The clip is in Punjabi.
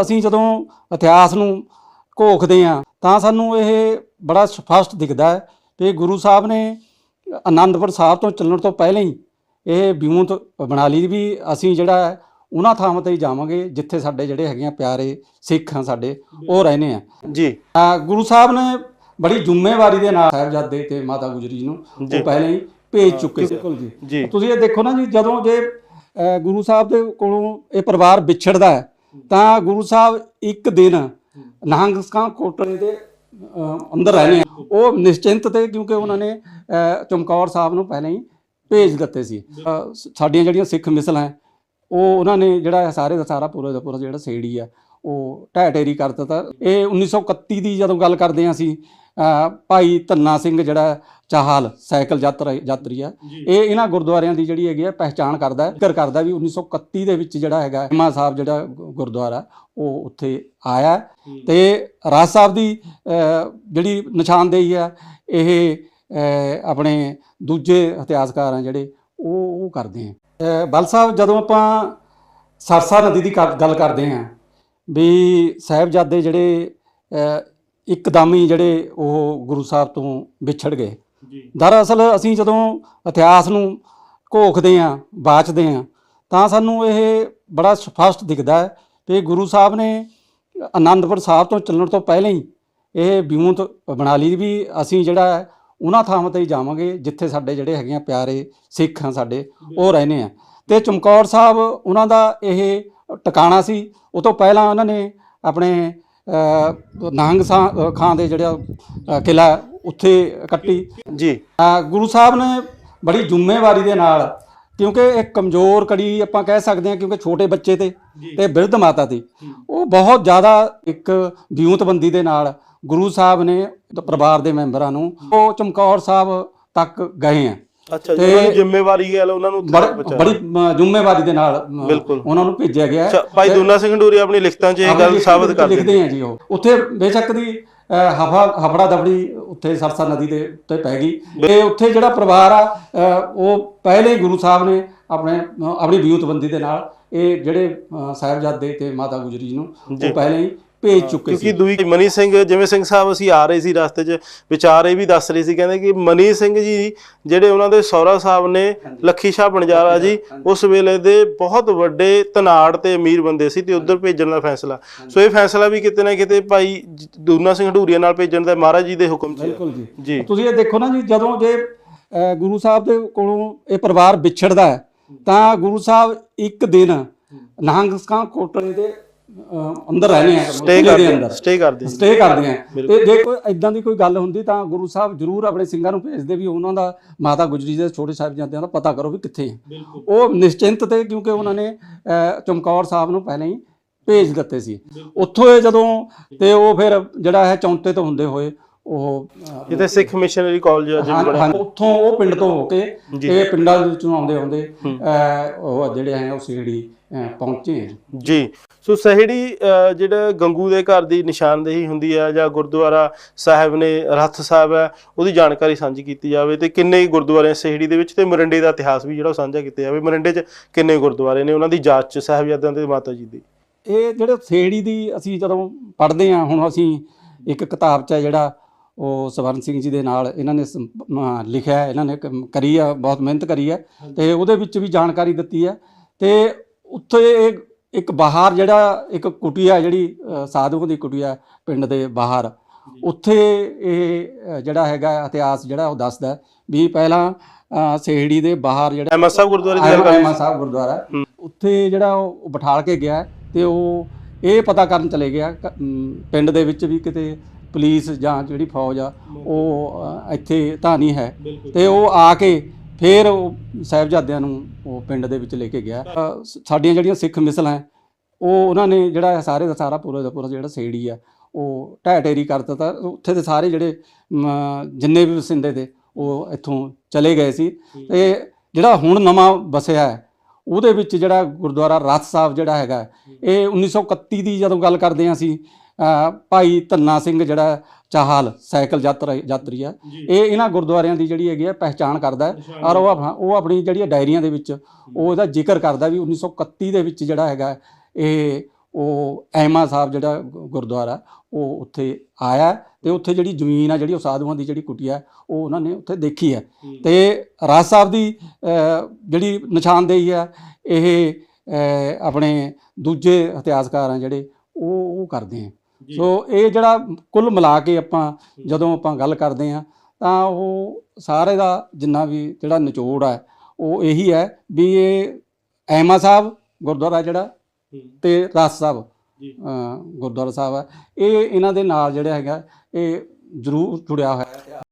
ਅਸੀਂ ਜਦੋਂ ਇਤਿਹਾਸ ਨੂੰ ਘੋਖਦੇ ਆ ਤਾਂ ਸਾਨੂੰ ਇਹ ਬੜਾ ਸਪਸ਼ਟ ਦਿਖਦਾ ਹੈ ਕਿ ਗੁਰੂ ਸਾਹਿਬ ਨੇ ਆਨੰਦਪੁਰ ਸਾਹਿਬ ਤੋਂ ਚੱਲਣ ਤੋਂ ਪਹਿਲਾਂ ਹੀ ਇਹ ਵਿਉਂਤ ਬਣਾ ਲਈ ਵੀ ਅਸੀਂ ਜਿਹੜਾ ਹੈ ਉਹਨਾਂ ਥਾਵਾਂ ਤੇ ਜਾਵਾਂਗੇ ਜਿੱਥੇ ਸਾਡੇ ਜਿਹੜੇ ਹੈਗੇ ਆ ਪਿਆਰੇ ਸਿੱਖ ਆ ਸਾਡੇ ਉਹ ਰਹਿੰਦੇ ਆ। ਜੀ। ਗੁਰੂ ਸਾਹਿਬ ਨੇ ਬੜੀ ਜ਼ਿੰਮੇਵਾਰੀ ਦੇ ਨਾਲ ਸਾਹਿਬਜ਼ਾਦੇ ਤੇ ਮਾਤਾ ਗੁਜਰੀ ਜੀ ਨੂੰ। ਉਹ ਪਹਿਲਾਂ ਹੀ ਭੇਜ ਚੁੱਕੇ ਸੀ। ਤੁਸੀਂ ਇਹ ਦੇਖੋ ਨਾ ਜੀ ਜਦੋਂ ਜੇ ਗੁਰੂ ਸਾਹਿਬ ਦੇ ਕੋਲੋਂ ਇਹ ਪਰਿਵਾਰ ਵਿਛੜਦਾ ਹੈ ਤਾਂ ਗੁਰੂ ਸਾਹਿਬ ਇੱਕ ਦਿਨ ਨਹੰਗਸਕਾਂ ਕੋਟਲੇ ਦੇ ਅੰਦਰ ਰਹਿਣੇ ਉਹ ਨਿਸ਼ਚਿੰਤ ਤੇ ਕਿਉਂਕਿ ਉਹਨਾਂ ਨੇ ਚਮਕੌਰ ਸਾਹਿਬ ਨੂੰ ਪਹਿਲਾਂ ਹੀ ਭੇਜ ਦਿੱਤੇ ਸੀ। ਅਹ, ਸਾਡੀਆਂ ਜਿਹੜੀਆਂ ਸਿੱਖ ਮਿਸਲਾਂ ਉਹ ਉਹਨਾਂ ਨੇ ਜਿਹੜਾ ਸਾਰੇ ਦਾ ਸਾਰਾ ਪੂਰਾ ਦਾ ਪੂਰਾ ਜਿਹੜਾ ਸੇੜੀ ਆ ਉਹ ਢਹਿ ਢੇਰੀ ਕਰ ਦਿੱਤਾ। ਇਹ 1931 ਦੀ ਜਦੋਂ ਗੱਲ ਕਰਦੇ ਹਾਂ ਅਸੀਂ ਅਹ, ਭਾਈ ਧੰਨਾ ਸਿੰਘ ਜਿਹੜਾ ਚਾਹਲ ਸਾਈਕਲ ਯਾਤਰਾ ਯਾਤਰੀ ਆ ਇਹ ਇਹਨਾਂ ਗੁਰਦੁਆਰਿਆਂ ਦੀ ਜਿਹੜੀ ਹੈਗੀ ਆ ਪਹਿਚਾਣ ਕਰਦਾ ਹੈ। ਜ਼ਿਕਰ ਕਰਦਾ ਵੀ 1931 ਦੇ ਵਿੱਚ ਜਿਹੜਾ ਹੈਗਾ ਹਿਮਾ ਸਾਹਿਬ ਜਿਹੜਾ ਗੁਰਦੁਆਰਾ ਉਹ ਉੱਥੇ ਆਇਆ ਤੇ ਰਾਜ ਸਾਹਿਬ ਦੀ ਜਿਹੜੀ ਨਿਸ਼ਾਨਦੇਹੀ ਆ ਇਹ ਆਪਣੇ ਦੂਜੇ ਇਤਿਹਾਸਕਾਰ ਆ ਜਿਹੜੇ ਉਹ ਉਹ ਕਰਦੇ ਆ ਬਲ ਸਾਹਿਬ ਜਦੋਂ ਆਪਾਂ ਸਰਸਾ ਨਦੀ ਦੀ ਗੱਲ ਕਰਦੇ ਆ ਵੀ ਸਾਹਿਬਜ਼ਾਦੇ ਜਿਹੜੇ ਇੱਕਦਮ ਹੀ ਜਿਹੜੇ ਉਹ ਗੁਰੂ ਸਾਹਿਬ ਤੋਂ ਵਿਛੜ ਗਏ ਦਰਅਸਲ ਅਸੀਂ ਜਦੋਂ ਇਤਿਹਾਸ ਨੂੰ ਘੋਖਦੇ ਆਂ ਬਾਚਦੇ ਆਂ ਤਾਂ ਸਾਨੂੰ ਇਹ ਬੜਾ ਸਪਸ਼ਟ ਦਿਖਦਾ ਹੈ ਕਿ ਗੁਰੂ ਸਾਹਿਬ ਨੇ ਆਨੰਦਪੁਰ ਸਾਹਿਬ ਤੋਂ ਚੱਲਣ ਤੋਂ ਪਹਿਲਾਂ ਹੀ ਇਹ ਵਿਉਂਤ ਬਣਾ ਲਈ ਵੀ ਅਸੀਂ ਜਿਹੜਾ ਉਹਨਾਂ ਥਾਵਾਂ ਤੇ ਹੀ ਜਾਵਾਂਗੇ ਜਿੱਥੇ ਸਾਡੇ ਜਿਹੜੇ ਹੈਗੇ ਆ ਪਿਆਰੇ ਸਿੱਖ ਆ ਸਾਡੇ ਉਹ ਰਹਿੰਦੇ ਆ। ਤੇ ਚਮਕੌਰ ਸਾਹਿਬ ਉਹਨਾਂ ਦਾ ਇਹ ਟਿਕਾਣਾ ਸੀ ਉਹ ਤੋਂ ਪਹਿਲਾਂ ਉਹਨਾਂ ਨੇ ਆਪਣੇ ਨਹੰਗ ਖਾਂ ਦੇ ਜਿਹੜਾ ਹੈ, ਉੱਥੇ ਕੱਟੀ। ਜੀ। ਗੁਰੂ ਸਾਹਿਬ ਨੇ ਬੜੀ ਜ਼ਿੰਮੇਵਾਰੀ ਦੇ ਨਾਲ ਕਿਉਂਕਿ ਇੱਕ ਕਮਜ਼ੋਰ ਕੜੀ ਆਪਾਂ ਕਹਿ ਸਕਦੇ ਹਾਂ ਕਿਉਂਕਿ ਛੋਟੇ ਬੱਚੇ ਤੇ ਤੇ ਬਿਰਧ ਮਾਤਾ ਤੇ। ਉਹ ਬਹੁਤ ਜ਼ਿਆਦਾ ਇੱਕ ਵਿਉਂਤਬੰਦੀ ਦੇ ਨਾਲ ਗੁਰੂ ਸਾਹਿਬ ਨੇ ਪਰਿਵਾਰ ਦੇ ਮੈਂਬਰਾਂ ਨੂੰ ਉਹ ਚਮਕੌਰ ਸਾਹਿਬ ਤੱਕ ਗਏ ਆ। ਅੱਛਾ ਜੀ ਉਹਨਾਂ ਦੀ ਜ਼ਿੰਮੇਵਾਰੀ ਹੈ ਉਹਨਾਂ ਨੂੰ ਬੜ- ਜ਼ਿੰਮੇਵਾਰੀ ਦੇ ਨਾਲ। ਉਹਨਾਂ ਨੂੰ ਭੇਜਿਆ ਗਿਆ। ਹੈ। ਭਾਈ ਦੁਨਾ ਸਿੰਘ ਢੂਰੀ ਆਪਣੀ ਲਿਖਤਾਂ 'ਚ ਇਹ ਗੱਲ ਸਾਬਤ ਕਰਦੇ ਲਿਖਦੇ ਆ ਜੀ ਉਹ। ਉੱਥੇ ਬੇਸ਼ੱਕ ਦੀ ਹਫੜਾ ਦਬੜੀ ਉੱਥੇ ਸਰਸਾ ਨਦੀ ਦੇ ਉੱਤੇ ਪੈ ਗਈ ਤੇ ਉੱਥੇ ਜਿਹੜਾ ਪਰਿਵਾਰ ਆ ਉਹ ਪਹਿਲੇ ਹੀ ਗੁਰੂ ਸਾਹਿਬ ਨੇ ਆਪਣੇ ਆਪਣੀ ਵਿਉਂਤਬੰਦੀ ਦੇ ਨਾਲ ਇਹ ਜਿਹੜੇ ਸਾਹਿਬਜ਼ਾਦੇ ਤੇ ਮਾਤਾ ਗੁਜਰੀ ਜੀ ਨੂੰ ਜੀ। ਉਹ ਪਹਿਲੇ ਹੀ ਭੇਜ ਚੁੱਕੇ ਕਿਉਂਕਿ ਸੀ। ਦੂਈ ਮਨੀ ਸਿੰਘ ਜਿਵੇਂ ਸਿੰਘ ਸਾਹਿਬ ਅਸੀਂ ਆ ਰਹੇ ਸੀ ਰਸਤੇ 'ਚ ਵਿਚਾਰ ਇਹ ਵੀ ਦੱਸ ਰਹੇ ਸੀ ਕਹਿੰਦੇ ਕਿ ਮਨੀ ਸਿੰਘ ਜੀ ਜਿਹੜੇ ਉਹਨਾਂ ਦੇ ਸਹੁਰਾ ਸਾਹਿਬ ਨੇ ਲੱਖੀ ਸ਼ਾਹ ਬਣਜਾਰਾ ਜੀ ਉਸ ਵੇਲੇ ਦੇ ਬਹੁਤ ਵੱਡੇ ਧਨਾੜ ਤੇ ਅਮੀਰ ਬੰਦੇ ਸੀ ਤੇ ਉਧਰ ਭੇਜਣ ਦਾ ਫੈਸਲਾ। ਸੋ ਇਹ ਫੈਸਲਾ ਵੀ ਕਿਤੇ ਨਾ ਕਿਤੇ ਭਾਈ ਦੂਨਾ ਸਿੰਘ ਢੂਰੀਆ ਨਾਲ ਭੇਜਣ ਦਾ ਮਹਾਰਾਜ ਜੀ ਦੇ ਹੁਕਮ। ਬਿਲਕੁਲ ਜੀ। ਤੁਸੀਂ ਇਹ ਦੇਖੋ ਨਾ ਜੀ ਜਦੋਂ ਜੇ ਗੁਰੂ ਸਾਹਿਬ ਦੇ ਕੋਲੋਂ ਇਹ ਪਰਿਵਾਰ ਵਿਛੜਦਾ ਹੈ ਤਾਂ ਗੁਰੂ ਸਾਹਿਬ ਇੱਕ ਦਿਨ ਨਹੰਗਸਕਾਂ ਕੋਟਲੇ ਦੇ ਅੰਦਰ ਰਹਿਣੇ ਆ। ਸਟੇ ਕਰਦੇ ਅੰਦਰ। ਸਟੇ ਕਰਦੇ। ਸਟੇ ਕਰਦੇ ਆ। ਤੇ ਜੇ ਕੋਈ ਇਦਾਂ ਦੀ ਕੋਈ ਗੱਲ ਹੁੰਦੀ ਤਾਂ ਗੁਰੂ ਸਾਹਿਬ ਜਰੂਰ ਆਪਣੇ ਸਿੰਘਾਂ ਨੂੰ ਭੇਜਦੇ ਵੀ ਉਹਨਾਂ ਦਾ ਮਾਤਾ ਗੁਜਰੀ ਦੇ ਛੋਟੇ ਸਾਹਿਬਜ਼ਾਦਿਆਂ ਦਾ ਪਤਾ ਕਰੋ ਵੀ ਕਿੱਥੇ ਉਹ ਨਿਸ਼ਚਿੰਤ ਤੇ ਕਿਉਂਕਿ ਉਹਨਾਂ ਨੇ ਚਮਕੌਰ ਸਾਹਿਬ ਨੂੰ ਪਹਿਲਾਂ ਹੀ ਭੇਜ ਦਿੱਤੇ ਸੀ। ਉੱਥੋਂ ਇਹ ਜਦੋਂ ਤੇ ਉਹ ਫਿਰ ਜਿਹੜਾ ਹੈ ਚੌਂਤੇ ਤੋਂ ਹੁੰਦੇ ਹੋਏ ਉਹ ਜਿੱਥੇ ਸਿੱਖ ਮਿਸ਼ਨਰੀ ਕਾਲਜ ਆ ਜਿਹੜਾ ਹਾਂ, ਉੱਥੋਂ ਉਹ ਪਿੰਡ ਤੋਂ ਹੋ ਕੇ। ਇਹ ਪਿੰਡਾਂ ਦੇ ਵਿੱਚੋਂ ਆਉਂਦੇ ਆਉਂਦੇ ਉਹ ਜਿਹੜੇ ਹੈ ਉਹ ਅਹ, ਪਹੁੰਚੇ ਆ। ਜੀ ਸੋ ਸਹਿੜੀ ਜਿਹੜਾ ਗੰਗੂ ਦੇ ਘਰ ਦੀ ਨਿਸ਼ਾਨਦੇਹੀ ਹੁੰਦੀ ਹੈ ਜਾਂ ਗੁਰਦੁਆਰਾ ਸਾਹਿਬ ਨੇ ਰੱਥ ਸਾਹਿਬ ਹੈ ਉਹਦੀ ਜਾਣਕਾਰੀ ਸਾਂਝੀ ਕੀਤੀ ਜਾਵੇ ਤੇ ਕਿੰਨੇ ਗੁਰਦੁਆਰੇ ਆ ਸਹਿੜੀ ਦੇ ਵਿੱਚ ਤੇ ਮਰਿੰਡੇ ਦਾ ਇਤਿਹਾਸ ਵੀ ਜਿਹੜਾ ਉਹ ਸਾਂਝਾ ਕੀਤਾ ਜਾਵੇ ਮਰਿੰਡੇ 'ਚ ਕਿੰਨੇ ਗੁਰਦੁਆਰੇ ਨੇ ਉਹਨਾਂ ਦੀ ਜਾਂਚ 'ਚ ਸਾਹਿਬਜ਼ਾਦਿਆਂ ਤੇ ਮਾਤਾ ਜੀ ਦੀ ਇਹ ਜਿਹੜੇ ਸੇੜੀ ਦੀ ਅਸੀਂ ਜਦੋਂ ਪੜ੍ਹਦੇ ਹਾਂ ਹੁਣ ਅਸੀਂ ਇੱਕ ਕਿਤਾਬ 'ਚ ਜਿਹੜਾ ਉਹ ਸਵਰਨ ਸਿੰਘ ਜੀ ਦੇ ਨਾਲ ਇਹਨਾਂ ਨੇ ਲਿਖਿਆ ਇਹਨਾਂ ਨੇ ਕਰੀ ਆ ਬਹੁਤ ਮਿਹਨਤ ਕਰੀ ਹੈ ਤੇ ਉਹਦੇ ਵਿੱਚ ਵੀ ਜਾਣਕਾਰੀ ਦਿੱਤੀ ਹੈ ਤੇ ਉੱਥੇ ਇਹ ਇੱਕ ਬਾਹਰ ਜਿਹੜਾ ਇੱਕ ਕੁਟੀਆ ਜਿਹੜੀ ਸਾਧੂਆਂ ਦੀ ਕੁਟੀਆ ਪਿੰਡ ਦੇ ਬਾਹਰ। ਉੱਥੇ ਇਹ ਜਿਹੜਾ ਹੈਗਾ ਇਤਿਹਾਸ ਜਿਹੜਾ ਉਹ ਦੱਸਦਾ ਵੀ ਪਹਿਲਾਂ ਸੇਹੜੀ ਦੇ ਬਾਹਰ ਜਿਹੜਾ ਅਹਿਮਦ ਸਾਹਿਬ ਗੁਰਦੁਆਰੇ ਦੀ ਗੱਲ ਕਰ ਸਾਹਿਬ ਗੁਰਦੁਆਰਾ। ਉੱਥੇ ਜਿਹੜਾ ਉਹ ਬਿਠਾਲ ਕੇ ਗਿਆ ਤੇ ਉਹ ਇਹ ਪਤਾ ਕਰਨ ਚਲੇ ਗਿਆ ਪਿੰਡ ਦੇ ਵਿੱਚ ਵੀ ਕਿਤੇ ਪੁਲਿਸ ਜਾਂ ਜਿਹੜੀ ਫੌਜ ਆ ਉਹ ਅ, ਇੱਥੇ ਤਾਂ ਨਹੀਂ ਹੈ ਤੇ ਉਹ ਆ ਕੇ ਫਿਰ ਉਹ ਸਾਹਿਬਜ਼ਾਦਿਆਂ ਨੂੰ ਉਹ ਪਿੰਡ ਦੇ ਵਿੱਚ ਲੈ ਕੇ ਗਿਆ। ਅ, ਸ- ਸਾਡੀਆਂ ਜਿਹੜੀਆਂ ਸਿੱਖ ਮਿਸਲ ਹੈ ਉਹ ਉਹਨਾਂ ਨੇ ਜਿਹੜਾ ਸਾਰੇ ਦਾ ਸਾਰਾ ਪੂਰਾ ਦਾ ਪੂਰਾ ਜਿਹੜਾ ਸੇੜੀ ਆ ਉਹ ਢਹਿ ਢੇਰੀ ਕਰ ਦਿੱਤਾ। ਉੱਥੇ ਦੇ ਸਾਰੇ ਜਿਹੜੇ ਮ, ਜਿੰਨੇ ਵੀ ਵਸਿੰਦੇ ਤੇ ਉਹ ਇੱਥੋਂ ਚਲੇ ਗਏ ਸੀ। ਤੇ ਜਿਹੜਾ ਹੁਣ ਨਵਾਂ ਵਸਿਆ ਹੈ ਉਹਦੇ ਵਿੱਚ ਜਿਹੜਾ ਗੁਰਦੁਆਰਾ ਰਥ ਸਾਹਿਬ ਜਿਹੜਾ ਹੈਗਾ ਇਹ 1931 ਦੀ ਜਦੋਂ ਗੱਲ ਕਰਦੇ ਹਾਂ ਅਸੀਂ ਭਾਈ ਧੰਨਾ ਸਿੰਘ ਜਿਹੜਾ ਚਾਹਲ ਸਾਈਕਲ ਯਾਤਰਾ ਯਾਤਰੀ ਆ ਇਹ ਇਹਨਾਂ ਗੁਰਦੁਆਰਿਆਂ ਦੀ ਜਿਹੜੀ ਹੈਗੀ ਆ ਪਹਿਚਾਣ ਕਰਦਾ ਹੈ। ਔਰ ਉਹ ਉਹ ਆਪਣੀ ਜਿਹੜੀਆਂ ਡਾਇਰੀਆਂ ਦੇ ਵਿੱਚ ਉਹ ਇਹਦਾ ਜ਼ਿਕਰ ਕਰਦਾ ਵੀ 1931 ਦੇ ਵਿੱਚ ਜਿਹੜਾ ਹੈਗਾ ਇਹ ਉਹ ਐਮਾ ਸਾਹਿਬ ਜਿਹੜਾ ਗੁਰਦੁਆਰਾ ਉਹ ਉੱਥੇ ਆਇਆ ਤੇ ਉੱਥੇ ਜਿਹੜੀ ਜ਼ਮੀਨ ਆ ਜਿਹੜੀ ਉਹ ਸਾਧੂਆਂ ਦੀ ਜਿਹੜੀ ਕੁਟੀਆ ਉਹ ਉਹਨਾਂ ਨੇ ਉੱਥੇ ਦੇਖੀ ਹੈ। ਤੇ ਰਾਜ ਸਾਹਿਬ ਦੀ ਜਿਹੜੀ ਨਿਸ਼ਾਨਦੇਹੀ ਆ ਇਹ ਆਪਣੇ ਦੂਜੇ ਇਤਿਹਾਸਕਾਰ ਆ ਜਿਹੜੇ ਉਹ ਉਹ ਕਰਦੇ ਆ। ਸੋ ਇਹ ਜਿਹੜਾ ਕੁੱਲ ਮਿਲਾ ਕੇ ਆਪਾਂ ਜਦੋਂ ਆਪਾਂ ਗੱਲ ਕਰਦੇ ਆ ਤਾਂ ਉਹ ਸਾਰੇ ਦਾ ਜਿੰਨਾ ਵੀ ਜਿਹੜਾ ਨਿਚੋੜ ਹੈ ਉਹ ਇਹੀ ਹੈ ਵੀ ਇਹ ਐਮਾ ਸਾਹਿਬ ਗੁਰਦੁਆਰਾ ਜਿਹੜਾ ਤੇ ਰਾਸ ਸਾਹਿਬ ਗੁਰਦੁਆਰਾ ਸਾਹਿਬ ਹੈ। ਇਹ ਇਹਨਾਂ ਦੇ ਨਾਲ ਜਿਹੜਾ ਹੈਗਾ ਇਹ ਜ਼ਰੂਰ ਜੁੜਿਆ ਹੋਇਆ ਹੈ।